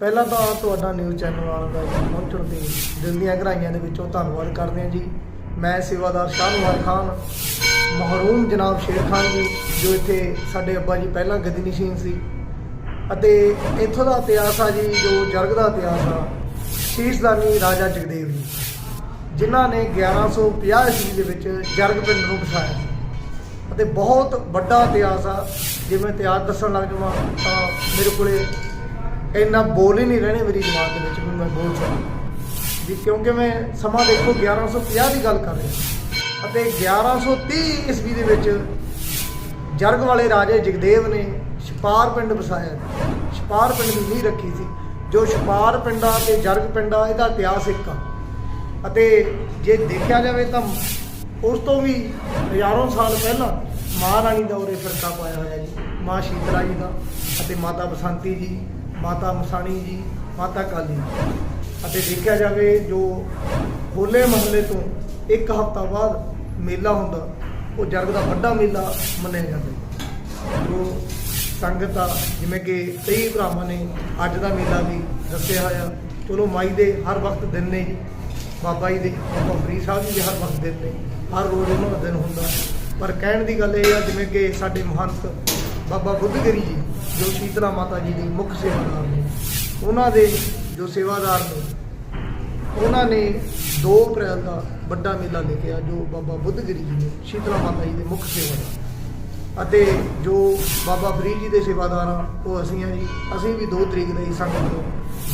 ਪਹਿਲਾਂ ਤਾਂ ਤੁਹਾਡਾ ਨਿਊਜ਼ ਚੈਨਲ ਵਾਲਿਆਂ ਦਾ ਜੀ ਪਹੁੰਚਣ ਤੇ ਦਿਲ ਦੀਆਂ ਗਹਿਰਾਈਆਂ ਦੇ ਵਿੱਚੋਂ ਧੰਨਵਾਦ ਕਰਦੇ ਹਾਂ ਜੀ। ਮੈਂ ਸੇਵਾਦਾਰ ਸ਼ਾਹਨਵਾਰ ਖਾਨ, ਮਹਰੂਮ ਜਨਾਬ ਸ਼ੇਰ ਖਾਨ ਜੀ, ਜੋ ਇੱਥੇ ਸਾਡੇ ਅੱਬਾ ਜੀ ਪਹਿਲਾਂ ਗੱਦੀ ਨਸ਼ੀਨ ਸੀ। ਅਤੇ ਇੱਥੋਂ ਦਾ ਇਤਿਹਾਸ ਆ ਜੀ, ਜੋ ਜਰਗ ਦਾ ਇਤਿਹਾਸ ਆ, ਸ਼ੀਸ਼ਦਾਨੀ ਰਾਜਾ ਜਗਦੇਵ ਜੀ, ਜਿਨ੍ਹਾਂ ਨੇ 1150 ਈਸਵੀ ਦੇ ਵਿੱਚ ਜਰਗ ਪਿੰਡ ਨੂੰ ਵਸਾਇਆ ਅਤੇ ਬਹੁਤ ਵੱਡਾ ਇਤਿਹਾਸ ਆ, ਜੇ ਮੈਂ ਇਤਿਹਾਸ ਦੱਸਣ ਲੱਗ ਜਾਵਾਂ, ਤਾਂ ਮੇਰੇ ਕੋਲੇ ਇੰਨਾ ਬੋਲ ਹੀ ਨਹੀਂ ਰਹਿਣੇ ਮੇਰੀ ਦਿਮਾਗ ਦੇ ਵਿੱਚ ਵੀ ਮੈਂ ਬੋਲ ਸਕਦਾ ਵੀ ਕਿਉਂਕਿ ਮੈਂ ਸਮਾਂ ਦੇਖੋ 1150 ਦੀ ਗੱਲ ਕਰ ਰਿਹਾ। ਅਤੇ 1130 ਈਸਵੀ ਦੇ ਵਿੱਚ ਜਰਗ ਵਾਲੇ ਰਾਜੇ ਜਗਦੇਵ ਨੇ ਛਪਾਰ ਪਿੰਡ ਵਸਾਇਆ। ਛਪਾਰ ਪਿੰਡ ਦੀ ਨੀਂਹ ਰੱਖੀ ਸੀ। ਜੋ ਛਪਾਰ ਪਿੰਡਾਂ ਤੇ ਜਰਗ ਪਿੰਡਾਂ, ਇਹਦਾ ਇਤਿਹਾਸ ਇੱਕ ਆ। ਅਤੇ ਜੇ ਦੇਖਿਆ ਜਾਵੇ ਤਾਂ ਉਸ ਤੋਂ ਵੀ ਹਜ਼ਾਰਾਂ ਸਾਲ ਪਹਿਲਾਂ ਮਹਾਰਾਣੀ ਦਾ ਉਰੇ ਫਿਰਕਾ ਪਾਇਆ ਹੋਇਆ ਜੀ, ਮਾਂ ਸ਼ੀਤਲਾ ਜੀ ਦਾ ਅਤੇ ਮਾਤਾ ਬਸੰਤੀ ਜੀ। ਮਾਤਾ ਮਸਾਣੀ ਜੀ, ਮਾਤਾ ਕਾਲੀ ਅਤੇ ਦੇਖਿਆ ਜਾਵੇ ਜੋ ਹੋਲੇ ਮਹੱਲੇ ਤੋਂ ਇੱਕ ਹਫ਼ਤਾ ਬਾਅਦ ਮੇਲਾ ਹੁੰਦਾ, ਉਹ ਜਰਗ ਦਾ ਵੱਡਾ ਮੇਲਾ ਮੰਨਿਆ ਜਾਂਦਾ ਜੋ ਸੰਗਤ ਆ ਜਿਵੇਂ ਕਿ ਕਈ ਭਰਾਵਾਂ ਨੇ ਅੱਜ ਦਾ ਮੇਲਾ ਵੀ ਦੱਸਿਆ ਹੋਇਆ, ਚਲੋ ਮਾਈ ਦੇ ਹਰ ਵਕਤ ਦਿਨ ਨੇ ਜੀ। ਬਾਬਾ ਜੀ ਦੇ, ਬਾਬਾ ਫਰੀਦ ਸਾਹਿਬ ਜੀ ਦੇ ਹਰ ਵਕਤ ਦਿਨ ਨੇ। ਹਰ ਰੋਜ਼ ਉਹਨਾਂ ਦਾ ਦਿਨ ਹੁੰਦਾ। ਪਰ ਕਹਿਣ ਦੀ ਗੱਲ ਇਹ ਆ, ਜਿਵੇਂ ਕਿ ਸਾਡੇ ਮਹੰਤ ਬਾਬਾ ਬੁੱਧਗਿਰੀ ਜੀ, ਜੋ ਸ਼ੀਤਲਾ ਮਾਤਾ ਜੀ ਦੀ ਮੁੱਖ ਸੇਵਾਦਾਰ ਨੇ। ਉਹਨਾਂ ਦੇ ਜੋ ਸੇਵਾਦਾਰ ਨੇ, ਉਹਨਾਂ ਨੇ 2 ਅਪ੍ਰੈਲ ਦਾ ਵੱਡਾ ਮੇਲਾ ਲਿਖਿਆ, ਜੋ ਬਾਬਾ ਬੁੱਧਗਿਰੀ ਜੀ ਨੇ, ਸ਼ੀਤਲਾ ਮਾਤਾ ਜੀ ਦੇ ਮੁੱਖ ਸੇਵਾਦਾਰ ਅਤੇ ਜੋ ਬਾਬਾ ਫਰੀਦ ਜੀ ਦੇ ਸੇਵਾਦਾਰ ਆ ਉਹ ਅਸੀਂ ਆ ਜੀ, ਅਸੀਂ ਵੀ 2 ਤਰੀਕ ਦਾ ਹੀ ਸੰਗਤ ਨੂੰ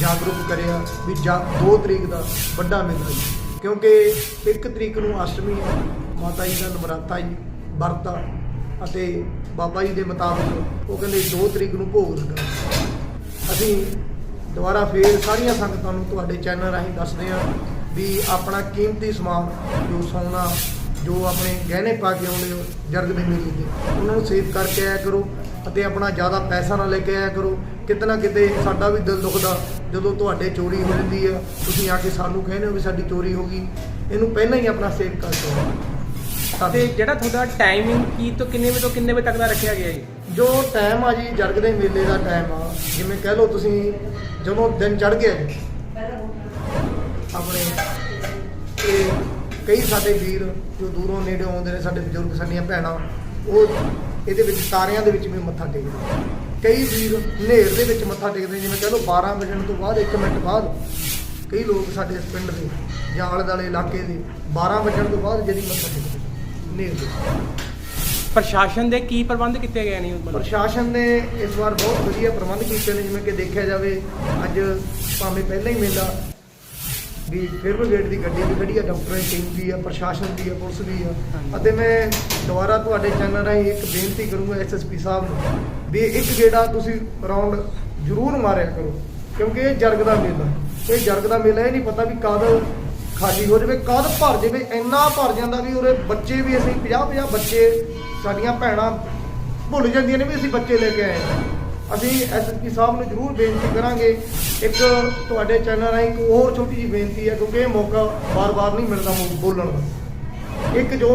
ਜਾਗਰੂਕ ਕਰਿਆ ਵੀ 2 ਤਰੀਕ ਦਾ ਵੱਡਾ ਮੇਲਾ ਕਿਉਂਕਿ 1 ਤਰੀਕ ਨੂੰ ਅਸ਼ਟਮੀ ਆ ਮਾਤਾ ਜੀ ਦਾ ਨਵਰਾਤਾ ਜੀ ਵਰਤਾ ਅਤੇ ਬਾਬਾ ਜੀ ਦੇ ਮੁਤਾਬਕ ਉਹ ਕਹਿੰਦੇ 2 ਤਰੀਕ ਨੂੰ ਭੋਗ ਲੱਗਣਾ ਅਸੀਂ ਦੁਬਾਰਾ ਫੇਰ ਸਾਰੀਆਂ ਸੰਗਤਾਂ ਨੂੰ ਤੁਹਾਡੇ ਚੈਨਲ ਰਾਹੀਂ ਦੱਸਦੇ ਹਾਂ ਵੀ ਆਪਣਾ ਕੀਮਤੀ ਸਮਾਨ, ਜੋ ਸੋਨਾ, ਜੋ ਆਪਣੇ ਗਹਿਣੇ ਪਾ ਕੇ ਆਉਂਦੇ ਹੋ, ਜਰਗ ਦੇ ਮੇਲੇ ਤੇ, ਉਹਨਾਂ ਨੂੰ ਸੇਵ ਕਰਕੇ ਆਇਆ ਕਰੋ ਅਤੇ ਆਪਣਾ ਜ਼ਿਆਦਾ ਪੈਸਾ ਨਾ ਲੈ ਕੇ ਆਇਆ ਕਰੋ। ਕਿਤੇ ਨਾ ਕਿਤੇ ਸਾਡਾ ਵੀ ਦਿਲ ਦੁਖਦਾ, ਜਦੋਂ ਤੁਹਾਡੇ ਚੋਰੀ ਹੋ ਜਾਂਦੀ ਆ, ਤੁਸੀਂ ਆ ਕੇ ਸਾਨੂੰ ਕਹਿੰਦੇ ਹੋ ਵੀ ਸਾਡੀ ਚੋਰੀ ਹੋ ਗਈ। ਇਹਨੂੰ ਪਹਿਲਾਂ ਹੀ ਆਪਣਾ ਸੇਵ ਕਰਕੇ ਤੇ ਜਿਹੜਾ ਤੁਹਾਡਾ ਟਾਈਮਿੰਗ ਕੀ ਤੋਂ ਕਿੰਨੇ ਵਜੇ ਤੋਂ ਕਿੰਨੇ ਵਜੇ ਤੱਕ ਦਾ ਰੱਖਿਆ ਗਿਆ ਜੀ? ਜੋ ਟਾਈਮ ਆ ਜੀ ਜਰਗ ਦੇ ਮੇਲੇ ਦਾ ਟਾਈਮ ਆ। ਜਿਵੇਂ ਕਹਿ ਲਓ ਤੁਸੀਂ ਜਦੋਂ ਦਿਨ ਚੜ ਗਿਆ ਜੀ ਆਪਣੇ ਇਹ ਕਈ ਸਾਡੇ ਵੀਰ ਜੋ ਦੂਰੋਂ ਨੇੜੇ ਆਉਂਦੇ ਨੇ ਸਾਡੇ ਬਜ਼ੁਰਗ ਸਾਡੀਆਂ ਭੈਣਾਂ ਉਹ ਇਹਦੇ ਵਿੱਚ ਤਾਰਿਆਂ ਦੇ ਵਿੱਚ ਵੀ ਮੱਥਾ ਟੇਕਦੇ ਕਈ ਵੀਰ ਹਨੇਰ ਦੇ ਵਿੱਚ ਮੱਥਾ ਟੇਕਦੇ ਜਿਵੇਂ ਕਹਿ ਲਓ 12 ਵਜੇ ਤੋਂ ਬਾਅਦ 1 ਮਿੰਟ ਬਾਅਦ। ਕਈ ਲੋਕ ਸਾਡੇ ਇਸ ਪਿੰਡ ਦੇ ਜਾਂ ਆਲੇ ਦੁਆਲੇ ਇਲਾਕੇ ਦੇ 12 ਵਜੇ ਤੋਂ ਬਾਅਦ ਜਿਹੜੀ ਮੱਥਾ ਟੇਕਦੇ। ਪ੍ਰਸ਼ਾਸਨ ਦੇ ਕੀ ਪ੍ਰਬੰਧ ਕੀਤੇ ਗਏ ਨੇ ਮਤਲਬ? ਪ੍ਰਸ਼ਾਸਨ ਨੇ ਇਸ ਵਾਰ ਬਹੁਤ ਵਧੀਆ ਪ੍ਰਬੰਧ ਕੀਤੇ ਨੇ ਜਿਵੇਂ ਕਿ ਦੇਖਿਆ ਜਾਵੇ ਅੱਜ ਭਾਵੇਂ ਪਹਿਲਾਂ ਹੀ ਮੇਲਾ ਵੀ ਫਿਰ ਬ੍ਰਿਗੇਡ ਦੀ ਗੱਡੀ ਵੀ ਖੜੀ ਆ ਡਾਕਟਰਾਂ ਦੀ ਟੀਮ ਵੀ ਆ ਪ੍ਰਸ਼ਾਸਨ ਦੀ ਆ ਪੁਲਿਸ ਵੀ ਆ। ਅਤੇ ਮੈਂ ਦੁਬਾਰਾ ਤੁਹਾਡੇ ਚੈਨਲ ਰਾਹੀਂ ਇੱਕ ਬੇਨਤੀ ਕਰੂੰਗਾ ਐਸਐਸਪੀ ਸਾਹਿਬ ਨੂੰ ਵੀ ਇੱਕ ਗੇੜਾ ਤੁਸੀਂ ਰਾਉਂਡ ਜ਼ਰੂਰ ਮਾਰਿਆ ਕਰੋ ਕਿਉਂਕਿ ਇਹ ਜਰਗ ਦਾ ਮੇਲਾ। ਇਹ ਜਰਗ ਦਾ ਮੇਲਾ ਇਹ ਨਹੀਂ ਪਤਾ ਵੀ ਕਦ ਖਾਲੀ ਹੋ ਜਾਵੇ ਕਦ ਭਰ ਜਾਵੇ, ਇੰਨਾ ਭਰ ਜਾਂਦਾ ਵੀ ਉਰੇ ਬੱਚੇ ਵੀ ਅਸੀਂ 50 50 ਬੱਚੇ ਸਾਡੀਆਂ ਭੈਣਾਂ ਭੁੱਲ ਜਾਂਦੀਆਂ ਨੇ ਵੀ ਅਸੀਂ ਬੱਚੇ ਲੈ ਕੇ ਆਏ ਹਾਂ। ਅਸੀਂ ਐਸਐਸਪੀ ਸਾਹਿਬ ਨੂੰ ਜ਼ਰੂਰ ਬੇਨਤੀ ਕਰਾਂਗੇ, ਇੱਕ ਤੁਹਾਡੇ ਚੈਨਲ ਰਾਹੀਂ ਇੱਕ ਹੋਰ ਛੋਟੀ ਜਿਹੀ ਬੇਨਤੀ ਹੈ, ਕਿਉਂਕਿ ਇਹ ਮੌਕਾ ਵਾਰ-ਵਾਰ ਨਹੀਂ ਮਿਲਦਾ ਬੋਲਣ ਦਾ। ਇੱਕ ਜੋ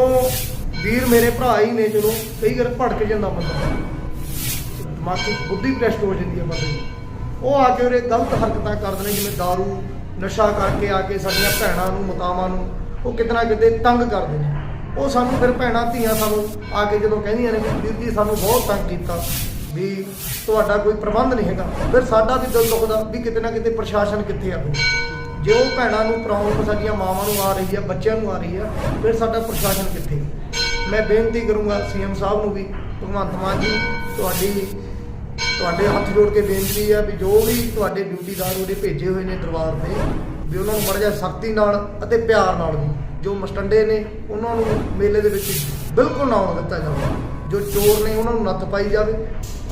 ਵੀਰ ਮੇਰੇ ਭਰਾ ਹੀ ਨੇ, ਚਲੋ, ਕਈ ਵਾਰ ਭੜਕ ਜਾਂਦਾ ਬੰਦਾ। ਦਿਮਾਗੀ ਬੁੱਧੀ ਪ੍ਰੈਸ਼ਟ ਹੋ ਜਾਂਦੀ ਹੈ ਬੰਦੇ ਦੀ। ਉਹ ਆ ਕੇ ਉਹਰੇ ਗਲਤ ਹਰਕਤਾਂ ਕਰਦੇ ਨੇ, ਜਿਵੇਂ दारू ਨਸ਼ਾ ਕਰਕੇ ਆ ਕੇ ਸਾਡੀਆਂ ਭੈਣਾਂ ਨੂੰ, ਮਾਤਾਵਾਂ ਨੂੰ, ਉਹ ਕਿਤਨਾ ਕਿਤੇ ਤੰਗ ਕਰਦੇ ਨੇ। ਉਹ ਸਾਨੂੰ ਫਿਰ ਭੈਣਾਂ, ਧੀਆਂ ਸਾਨੂੰ ਆ ਕੇ ਜਦੋਂ ਕਹਿੰਦੀਆਂ ਨੇ ਵੀ ਵੀਰ ਜੀ ਸਾਨੂੰ ਬਹੁਤ ਤੰਗ ਕੀਤਾ ਵੀ ਤੁਹਾਡਾ ਕੋਈ ਪ੍ਰਬੰਧ ਨਹੀਂ ਹੈਗਾ। ਫਿਰ ਸਾਡਾ ਵੀ ਦਿਲ ਦੁਖਦਾ ਵੀ ਕਿਤੇ ਨਾ ਕਿਤੇ ਪ੍ਰਸ਼ਾਸਨ ਕਿੱਥੇ ਆ। ਜੇ ਉਹ ਭੈਣਾਂ ਨੂੰ ਪ੍ਰੋਬਲਮ ਸਾਡੀਆਂ ਮਾਵਾਂ ਨੂੰ ਆ ਰਹੀ ਆ, ਬੱਚਿਆਂ ਨੂੰ ਆ ਰਹੀ ਆ, ਫਿਰ ਸਾਡਾ ਪ੍ਰਸ਼ਾਸਨ ਕਿੱਥੇ? ਮੈਂ ਬੇਨਤੀ ਕਰੂੰਗਾ, ਸੀਐਮ ਸਾਹਿਬ ਨੂੰ ਵੀ, ਭਗਵੰਤ ਮਾਨ ਜੀ, ਤੁਹਾਡੀ ਤੁਹਾਡੇ ਹੱਥ ਜੋੜ ਕੇ ਬੇਨਤੀ ਆ ਵੀ ਜੋ ਵੀ ਤੁਹਾਡੇ ਡਿਊਟੀਦਾਰ ਉਹਦੇ ਭੇਜੇ ਹੋਏ ਨੇ ਦਰਬਾਰ ਤੇ, ਵੀ ਉਹਨਾਂ ਨੂੰ ਮੜ ਜਾ ਸਖਤੀ ਨਾਲ ਅਤੇ ਪਿਆਰ ਨਾਲ ਜੋ ਮਸਟੰਡੇ ਨੇ, ਉਹਨਾਂ ਨੂੰ ਮੇਲੇ ਦੇ ਵਿੱਚ ਬਿਲਕੁਲ ਨਾ ਆਉਣ ਦਿੱਤਾ ਜਾਵੇ। ਜੋ ਚੋਰ ਨੇ ਉਹਨਾਂ ਨੂੰ ਨੱਥ ਪਾਈ ਜਾਵੇ।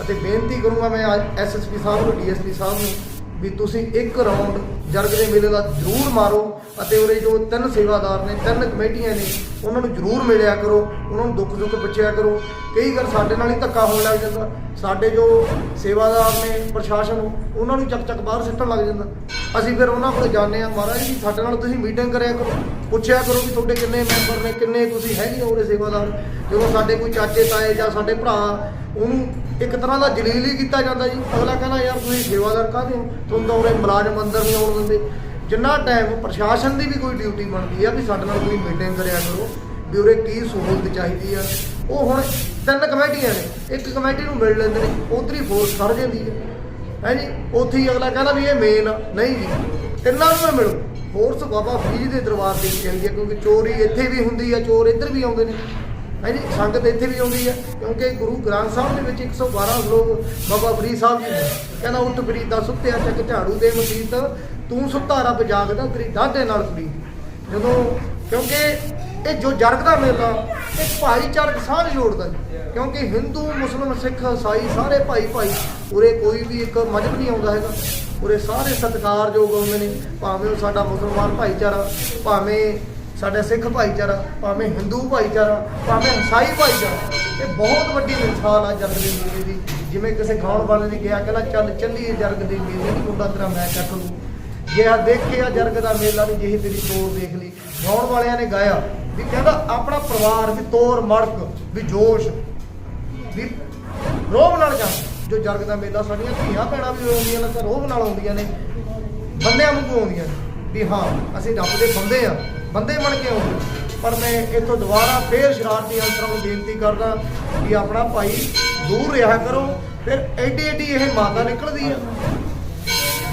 ਅਤੇ ਬੇਨਤੀ ਕਰੂੰਗਾ ਮੈਂ ਐਸਐਸਪੀ ਸਾਹਿਬ ਨੂੰ ਡੀਐਸਪੀ ਸਾਹਿਬ ਨੂੰ ਵੀ ਤੁਸੀਂ ਇੱਕ ਰਾਉਂਡ ਜਰਗ ਦੇ ਮੇਲੇ ਦਾ ਜ਼ਰੂਰ ਮਾਰੋ। ਅਤੇ ਉਹਦੇ ਜੋ ਤਿੰਨ ਸੇਵਾਦਾਰ ਨੇ, ਤਿੰਨ ਕਮੇਟੀਆਂ ਨੇ, ਉਹਨਾਂ ਨੂੰ ਜ਼ਰੂਰ ਮਿਲਿਆ ਕਰੋ, ਉਹਨਾਂ ਨੂੰ ਦੁੱਖ ਦੁੱਖ ਪੁੱਛਿਆ ਕਰੋ। ਕਈ ਵਾਰ ਸਾਡੇ ਨਾਲ ਹੀ ਧੱਕਾ ਹੋਣ ਲੱਗ ਜਾਂਦਾ। ਸਾਡੇ ਜੋ ਸੇਵਾਦਾਰ ਨੇ, ਪ੍ਰਸ਼ਾਸਨ, ਉਹਨਾਂ ਨੂੰ ਚੱਕ ਚੱਕ ਬਾਹਰ ਸਿੱਟਣ ਲੱਗ ਜਾਂਦਾ। ਅਸੀਂ ਫਿਰ ਉਹਨਾਂ ਕੋਲ ਜਾਂਦੇ ਆ ਮਹਾਰਾਜ ਜੀ, ਸਾਡੇ ਨਾਲ ਤੁਸੀਂ ਮੀਟਿੰਗ ਕਰਿਆ ਕਰੋ। ਪੁੱਛਿਆ ਕਰੋ ਵੀ ਤੁਹਾਡੇ ਕਿੰਨੇ ਮੈਂਬਰ ਨੇ, ਕਿੰਨੇ ਤੁਸੀਂ ਹੈਗੇ ਹੋ ਉਹਦੇ ਸੇਵਾਦਾਰ? ਜਦੋਂ ਸਾਡੇ ਕੋਈ ਚਾਚੇ, ਤਾਏ ਜਾਂ ਸਾਡੇ ਭਰਾ, ਉਹਨੂੰ ਇੱਕ ਤਰ੍ਹਾਂ ਦਾ ਜਲੀਲ ਹੀ ਕੀਤਾ ਜਾਂਦਾ ਜੀ। ਅਗਲਾ ਕਹਿੰਦਾ, ਯਾਰ ਤੁਸੀਂ ਸੇਵਾਦਾਰ ਕਾਹਦੇ ਹੋ? ਤੁਹਾਨੂੰ ਤਾਂ ਉਰੇ ਮੁਲਾਜ਼ਮ ਅੰਦਰ ਨਹੀਂ ਆਉਣ ਦਿੰਦੇ। ਜਿੰਨਾ ਟਾਈਮ ਪ੍ਰਸ਼ਾਸਨ ਦੀ ਵੀ ਕੋਈ ਡਿਊਟੀ ਬਣਦੀ ਆ ਵੀ ਸਾਡੇ ਨਾਲ ਕੋਈ ਮੀਟਿੰਗ ਕਰਿਆ ਕਰੋ, ਵੀ ਉਰੇ ਕੀ ਸਹੂਲਤ ਚਾਹੀਦੀ ਆ। ਉਹ ਹੁਣ ਤਿੰਨ ਕਮੇਟੀਆਂ ਨੇ, ਇੱਕ ਕਮੇਟੀ ਨੂੰ ਮਿਲ ਲੈਂਦੇ ਨੇ, ਉਧਰੀ ਫੋਰਸ ਖੜ ਜਾਂਦੀ ਹੈ ਹੈ ਜੀ, ਉੱਥੇ ਹੀ ਅਗਲਾ ਕਹਿੰਦਾ ਵੀ ਇਹ ਮੇਨ ਨਹੀਂ ਜੀ, ਤਿੰਨਾਂ ਨੂੰ ਹੀ ਮਿਲੋ। ਫੋਰਸ ਬਾਬਾ ਫਰੀਦ ਦੇ ਦਰਬਾਰ ਤੇ ਚਾਹੀਦੀ ਹੈ ਕਿਉਂਕਿ ਚੋਰੀ ਇੱਥੇ ਵੀ ਹੁੰਦੀ ਆ, ਚੋਰ ਇੱਧਰ ਵੀ ਆਉਂਦੇ ਨੇ। ਹੈ ਜੀ, ਸੰਗਤ ਇੱਥੇ ਵੀ ਆਉਂਦੀ ਹੈ, ਕਿਉਂਕਿ ਗੁਰੂ ਗ੍ਰੰਥ ਸਾਹਿਬ ਦੇ ਵਿੱਚ 112 ਲੋਕ ਬਾਬਾ ਫਰੀਦ ਸਾਹਿਬ ਜੀ ਨੇ ਕਹਿੰਦਾ, ਉੱਠ ਫਰੀਦਾ ਸੁੱਤਿਆ, ਚੱਕ ਝਾੜੂ ਦੇ ਮਸੀਤ, ਤੂੰ ਸੁੱਤਾ ਰੱਬ ਜਾਗਦਾ ਤੇਰੀ ਦਾਢੇ ਨਾਲ ਫਰੀਦ। ਜਦੋਂ, ਕਿਉਂਕਿ ਇਹ ਜੋ ਜਰਗ ਦਾ ਮੇਲਾ, ਇਹ ਭਾਈਚਾਰਕ ਸਾਂਝ ਜੋੜਦਾ ਕਿਉਂਕਿ ਹਿੰਦੂ ਮੁਸਲਮਾਨ ਸਿੱਖ, ਈਸਾਈ ਸਾਰੇ ਭਾਈ ਭਾਈ, ਉਰੇ ਕੋਈ ਵੀ ਇੱਕ ਮਜ਼ਹਬ ਨਹੀਂ ਆਉਂਦਾ ਹੈਗਾ। ਉਰੇ ਸਾਰੇ ਸਤਿਕਾਰਯੋਗ ਆਉਂਦੇ ਨੇ, ਭਾਵੇਂ ਉਹ ਸਾਡਾ ਮੁਸਲਮਾਨ ਭਾਈਚਾਰਾ, ਭਾਵੇਂ ਸਾਡਾ ਸਿੱਖ ਭਾਈਚਾਰਾ, ਭਾਵੇਂ ਹਿੰਦੂ ਭਾਈਚਾਰਾ, ਭਾਵੇਂ ਈਸਾਈ ਭਾਈਚਾਰਾ, ਇਹ ਬਹੁਤ ਵੱਡੀ ਮਿਸਾਲ ਆ ਜਰਗ ਦੇ ਮੇਲੇ ਦੀ। ਜਿਵੇਂ ਕਿਸੇ ਗਾਉਣ ਵਾਲੇ ਨੇ ਕਿਹਾ, ਕਹਿੰਦਾ, ਚੱਲ ਚੱਲੀਏ ਜਰਗ ਦੇ ਮੇਲੇ ਦੀ, ਮੁੰਡਾ ਤੇਰਾ ਮੈਂ ਕੱਟ ਲੂੰ ਜੇ ਆ ਦੇਖਿਆ ਜਰਗ ਦਾ ਮੇਲਾ ਵੀ, ਜਿਹੀ ਤੇਰੀ ਤੋਰ ਦੇਖ ਲਈ। ਗਾਉਣ ਵਾਲਿਆਂ ਨੇ ਗਾਇਆ ਵੀ ਕਹਿੰਦਾ, ਆਪਣਾ ਪਰਿਵਾਰ ਵੀ ਤੋਰ ਮੜਕ, ਵੀ ਜੋਸ਼, ਵੀ ਰੋਹ ਨਾਲ ਜਾ ਜੋ ਜਰਗ ਦਾ ਮੇਲਾ, ਸਾਡੀਆਂ ਧੀਆਂ ਭੈਣਾਂ ਵੀ ਆਉਂਦੀਆਂ ਨੇ, ਤਾਂ ਰੋਹ ਨਾਲ ਆਉਂਦੀਆਂ ਨੇ, ਬੰਦਿਆਂ ਵਾਂਗੂ ਆਉਂਦੀਆਂ ਨੇ। ਵੀ ਹਾਂ, ਅਸੀਂ ਰੱਬ ਦੇ ਬੰਦੇ ਆ। ਬੰਦੇ ਬਣ ਕੇ ਆਉਂਦੇ। ਪਰ ਮੈਂ ਇੱਥੋਂ ਦੁਬਾਰਾ ਫੇਰ ਸ਼ਰਾਰਤੀ ਅੰਸਰਾਂ ਨੂੰ ਬੇਨਤੀ ਕਰਦਾ ਵੀ ਆਪਣਾ ਭਾਈ ਦੂਰ ਰਿਹਾ ਕਰੋ, ਫਿਰ ਐਡੀ ਐਡੀ ਇਹ ਮਾਤਾ ਨਿਕਲਦੀ ਆ।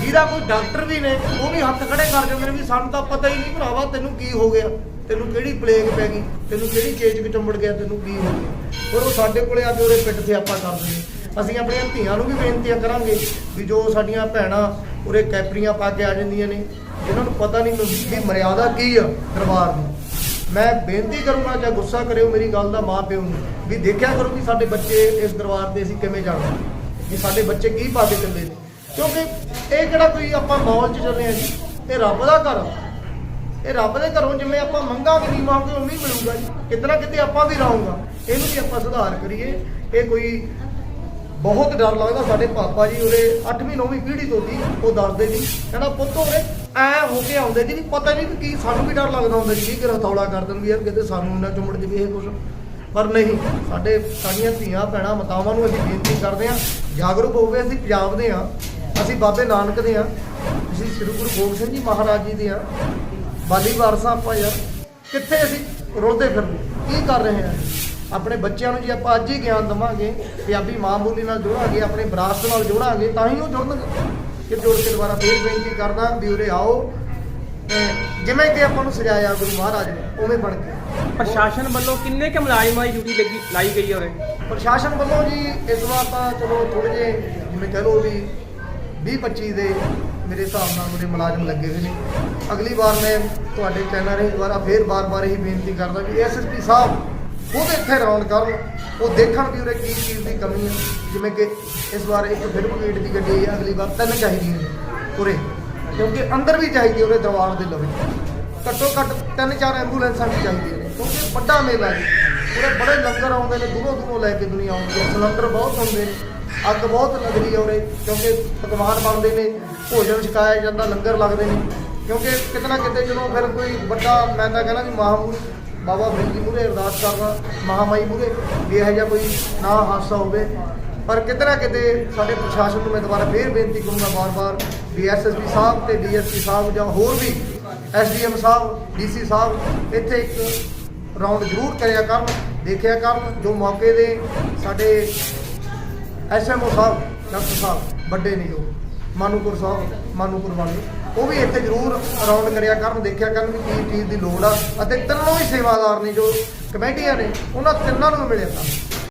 ਜਿਹਦਾ ਕੋਈ ਡਾਕਟਰ ਵੀ ਨੇ, ਉਹ ਵੀ ਹੱਥ ਖੜੇ ਕਰ ਜਾਂਦੇ ਨੇ ਵੀ ਸਾਨੂੰ ਤਾਂ ਪਤਾ ਹੀ ਨਹੀਂ ਭਰਾਵਾ ਤੈਨੂੰ ਕੀ ਹੋ ਗਿਆ। ਤੈਨੂੰ ਕਿਹੜੀ ਪਲੇਗ ਪੈ ਗਈ, ਤੈਨੂੰ ਕਿਹੜੀ ਚੇਚ ਚੰਬੜ ਗਿਆ, ਤੈਨੂੰ ਕੀ ਹੋ ਗਿਆ। ਪਰ ਉਹ ਸਾਡੇ ਕੋਲੇ ਆ ਕੇ ਉਹਦੇ ਪਿੱਠ ਤੇ ਆਪਾਂ ਕਰਦੇ ਨੇ ਅਸੀਂ ਆਪਣੀਆਂ ਧੀਆਂ ਨੂੰ ਵੀ ਬੇਨਤੀਆਂ ਕਰਾਂਗੇ ਵੀ ਜੋ ਸਾਡੀਆਂ ਭੈਣਾਂ ਉਰੇ ਕੈਪਰੀਆਂ ਪਾ ਕੇ ਆ ਜਾਂਦੀਆਂ ਨੇ, ਜਿਨ੍ਹਾਂ ਨੂੰ ਪਤਾ ਨਹੀਂ ਕਿ ਮਰਿਆਦਾ ਕੀ ਆ ਦਰਬਾਰ ਦੀ ਮੈਂ ਬੇਨਤੀ ਕਰੂੰਗਾ ਜਾਂ ਗੁੱਸਾ ਕਰਿਓ ਮੇਰੀ ਗੱਲ ਦਾ ਮਾਂ ਪਿਓ ਨੂੰ ਵੀ ਦੇਖਿਆ ਕਰੋ ਕਿ ਸਾਡੇ ਬੱਚੇ ਇਸ ਦਰਬਾਰ ਤੇ ਅਸੀਂ ਕਿਵੇਂ ਜਾਣਾ ਕਿ ਸਾਡੇ ਬੱਚੇ ਕੀ ਪਾ ਕੇ ਚੱਲੇ ਨੇ। ਕਿਉਂਕਿ ਇਹ ਕਿਹੜਾ ਕੋਈ ਆਪਾਂ ਮੌਲ 'ਚ ਚੱਲੇ ਆ ਜੀ? ਇਹ ਰੱਬ ਦਾ ਘਰ ਇਹ ਰੱਬ ਦੇ ਘਰੋਂ ਜਿਵੇਂ ਆਪਾਂ ਮੰਗਾਂਗੇ ਨਹੀਂ ਮੰਗਾਂਗੇ ਉਵੇਂ ਹੀ ਮਿਲੂਗਾ ਜੀ। ਕਿਤਨਾ ਕਿਤੇ ਆਪਾਂ ਵੀ ਰਹੂੰਗਾ ਇਹਨੂੰ ਵੀ ਆਪਾਂ ਸੁਧਾਰ ਕਰੀਏ। ਇਹ ਕੋਈ ਬਹੁਤ ਡਰ ਲੱਗਦਾ ਸਾਡੇ ਪਾਪਾ ਜੀ ਉਹਦੇ 8ਵੀਂ 9ਵੀਂ ਪੀੜ੍ਹੀ ਤੋਂ ਸੀ, ਉਹ ਦੱਸਦੇ ਜੀ ਕਹਿੰਦਾ, ਪੁੱਤ ਉਹਦੇ ਐ ਹੋ ਕੇ ਆਉਂਦੇ ਜੀ ਪਤਾ ਨਹੀਂ ਵੀ ਕੀ ਸਾਨੂੰ ਵੀ ਡਰ ਲੱਗਦਾ ਹੁੰਦਾ ਜੀ ਕਿ ਰਥੌਲਾ ਕਰ ਦੇਣ ਵੀ ਯਾਰ ਕਿਤੇ ਸਾਨੂੰ ਨਾ ਚੁੰਮੜ ਜਵੇ ਇਹ ਕੁਛ। ਪਰ ਨਹੀਂ, ਸਾਡੇ ਸਾਡੀਆਂ ਧੀਆਂ, ਭੈਣਾਂ, ਮਾਤਾਵਾਂ ਨੂੰ ਅਸੀਂ ਬੇਨਤੀ ਕਰਦੇ ਹਾਂ, ਜਾਗਰੂਕ ਹੋਵੇ, ਅਸੀਂ ਪੰਜਾਬ ਦੇ ਹਾਂ, ਅਸੀਂ ਬਾਬੇ ਨਾਨਕ ਦੇ ਹਾਂ, ਅਸੀਂ ਸ੍ਰੀ ਗੁਰੂ ਗੋਬਿੰਦ ਸਿੰਘ ਜੀ ਮਹਾਰਾਜ ਜੀ ਦੇ ਹਾਂ, ਬਾਲੀ ਵਾਰਸਾਂ ਆਪਾਂ ਯਾਰ, ਕਿੱਥੇ ਅਸੀਂ ਰੁਲਦੇ ਫਿਰਦੇ, ਕੀ ਕਰ ਰਹੇ ਹਾਂ? ਆਪਣੇ ਬੱਚਿਆਂ ਨੂੰ ਜੇ ਆਪਾਂ ਅੱਜ ਹੀ ਗਿਆਨ ਦਵਾਂਗੇ ਪੰਜਾਬੀ ਮਾਂ ਬੋਲੀ ਨਾਲ ਜੋੜਾਂਗੇ ਆਪਣੇ ਵਿਰਾਸਤ ਨਾਲ ਜੋੜਾਂਗੇ ਤਾਂ ਹੀ ਉਹ ਜੁੜਨਗੇ ਕਿ ਜੋੜ ਕੇ ਦੁਬਾਰਾ ਫੇਰ ਬੇਨਤੀ ਕਰਦਾ ਵੀ ਉਰੇ ਆਓ ਜਿਵੇਂ ਕਿ ਆਪਾਂ ਨੂੰ ਸਜਾਇਆ ਗੁਰੂ ਮਹਾਰਾਜ ਨੇ ਉਵੇਂ ਬਣ ਕੇ। ਪ੍ਰਸ਼ਾਸਨ ਵੱਲੋਂ ਕਿੰਨੇ ਕੁ ਮੁਲਾਜ਼ਮਾਂ ਦੀ ਡਿਊਟੀ ਲੱਗੀ ਲਾਈ ਗਈ ਹੈ ਉਰੇ? ਪ੍ਰਸ਼ਾਸਨ ਵੱਲੋਂ ਜੀ ਇਸ ਵਾਰ ਤਾਂ ਚਲੋ ਥੋੜੇ ਜਿਹੇ ਜਿਵੇਂ ਕਹ ਲਓ ਵੀ 20 25 ਦੇ ਮੇਰੇ ਹਿਸਾਬ ਨਾਲ ਮੇਰੇ ਮੁਲਾਜ਼ਮ ਲੱਗੇ ਹੋਏ ਨੇ। ਅਗਲੀ ਵਾਰ ਮੈਂ ਤੁਹਾਡੇ ਚੈਨਲ ਰਾਹੀਂ ਦੁਬਾਰਾ ਫੇਰ ਬਾਰ-ਬਾਰ ਇਹੀ ਬੇਨਤੀ ਕਰਦਾ ਵੀ ਐਸਐਸਪੀ ਸਾਹਿਬ ਖੁਦ ਇੱਥੇ ਰੌਣ ਕਰਨ, ਉਹ ਦੇਖਣ ਵੀ ਉਰੇ ਕੀ ਚੀਜ਼ ਦੀ ਕਮੀ ਹੈ। ਜਿਵੇਂ ਕਿ ਇਸ ਵਾਰ ਇੱਕ ਫਿਲਮਗੇਟ ਦੀ ਗੱਡੀ ਹੈ, ਅਗਲੀ ਵਾਰ ਤਿੰਨ ਚਾਹੀਦੀ ਹੈ ਉਰੇ ਕਿਉਂਕਿ ਅੰਦਰ ਵੀ ਚਾਹੀਦੀ ਉਰੇ ਦਰਬਾਰ ਦੇ ਲਵੇ ਘੱਟੋ ਘੱਟ ਤਿੰਨ ਚਾਰ ਐਂਬੂਲੈਂਸਾਂ ਵੀ ਚਾਹੀਦੀਆਂ ਨੇ। ਕਿਉਂਕਿ ਵੱਡਾ ਮੇਲਾ ਜੀ ਉਰੇ ਬੜੇ ਲੰਗਰ ਆਉਂਦੇ ਨੇ, ਦੂਰੋਂ ਦੂਰੋਂ ਲੈ ਕੇ ਦੁਨੀਆ ਆਉਂਦੀ ਹੈ। ਸਿਲੰਡਰ ਬਹੁਤ ਹੁੰਦੇ ਨੇ, ਅੱਗ ਬਹੁਤ ਲੱਗਦੀ ਹੈ ਉਰੇ। ਕਿਉਂਕਿ ਪਕਵਾਨ ਬਣਦੇ ਨੇ, ਭੋਜਨ ਛਕਾਇਆ ਜਾਂਦਾ, ਲੰਗਰ ਲੱਗਦੇ ਨੇ। ਕਿਉਂਕਿ ਕਿਤੇ ਨਾ ਕਿਤੇ ਜਦੋਂ ਫਿਰ ਕੋਈ ਵੱਡਾ, ਮੈਂ ਤਾਂ ਕਹਿੰਦਾ ਵੀ ਮਹਾਮੂਰ ਬਾਬਾ ਫਰੀਦ ਜੀ ਮੂਹਰੇ, ਅਰਦਾਸ ਕਰਦਾ ਮਹਾਮਾਈ ਮੂਹਰੇ, ਵੀ ਇਹੋ ਜਿਹਾ ਕੋਈ ਨਾ ਹਾਦਸਾ ਹੋਵੇ। ਪਰ ਕਿਤੇ ਨਾ ਕਿਤੇ ਸਾਡੇ ਪ੍ਰਸ਼ਾਸਨ ਨੂੰ ਮੈਂ ਦੁਬਾਰਾ ਫੇਰ ਬੇਨਤੀ ਕਰੂੰਗਾ ਵਾਰ-ਵਾਰ ਵੀ ਐਸਐਸਪੀ ਸਾਹਿਬ ਤੇ ਡੀਐਸਪੀ ਸਾਹਿਬ ਜਾਂ ਹੋਰ ਵੀ ਐਸਡੀਐਮ ਸਾਹਿਬ ਡੀਸੀ ਸਾਹਿਬ, ਇੱਥੇ ਇੱਕ ਰਾਉਂਡ ਜ਼ਰੂਰ ਕਰਿਆ ਕਰਨ, ਦੇਖਿਆ ਕਰਨ, ਜੋ ਮੌਕੇ ਦੇ ਸਾਡੇ ਐਸਐਮਓ ਸਾਹਿਬ, ਡਾਕਟਰ ਸਾਹਿਬ, ਵੱਡੇ ਨੇ ਜੋ ਮਾਨੂਪੁਰ ਸਾਹਿਬ ਮਾਨੂਪੁਰ ਵਾਲੇ। ਉਹ ਵੀ ਇੱਥੇ ਜ਼ਰੂਰ ਅਰਾਊਂਡ ਕਰਿਆ ਕਰਨ, ਦੇਖਿਆ ਕਰਨ ਵੀ ਕੀ ਚੀਜ਼ ਦੀ ਲੋੜ ਆ। ਅਤੇ ਤਿੰਨੋਂ ਹੀ ਸੇਵਾਦਾਰ ਨੇ ਜੋ ਕਮੇਟੀਆਂ ਨੇ, ਉਹਨਾਂ ਤਿੰਨਾਂ ਨੂੰ ਮਿਲਿਆ। ਕੰਮ